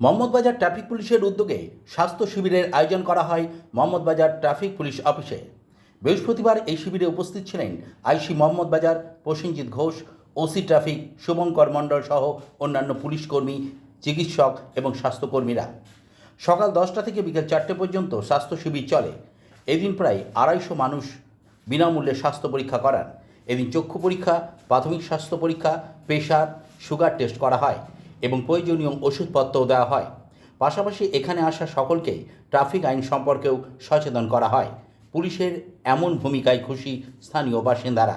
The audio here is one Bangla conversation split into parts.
মোহাম্মদবাজার ট্রাফিক পুলিশের উদ্যোগে স্বাস্থ্য শিবিরের আয়োজন করা হয় মোহাম্মদবাজার ট্রাফিক পুলিশ অফিসে। বৃহস্পতিবার এই শিবিরে উপস্থিত ছিলেন IC Mohammadbazar, Prosenjit Ghosh, OC traffic, Subhankar Mondal সহ অন্যান্য পুলিশ কর্মী, চিকিৎসক এবং স্বাস্থ্যকর্মীরা। সকাল দশটা থেকে বিকেল চারটে পর্যন্ত স্বাস্থ্য শিবির চলে। এদিন প্রায় আড়াইশো মানুষ বিনামূল্যে স্বাস্থ্য পরীক্ষা করান। এদিন চক্ষু পরীক্ষা, প্রাথমিক স্বাস্থ্য পরীক্ষা, প্রেশার, সুগার টেস্ট করা হয়। এবং প্রয়োজনীয় ওষুধপত্রও দেওয়া হয়। পাশাপাশি এখানে আসা সকলকে ট্রাফিক আইন সম্পর্কেও সচেতন করা হয়। পুলিশের এমন ভূমিকায় খুশি স্থানীয় বাসিন্দারা।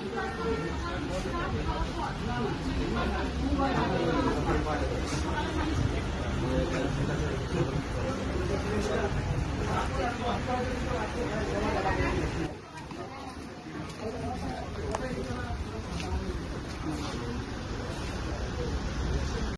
Thank you.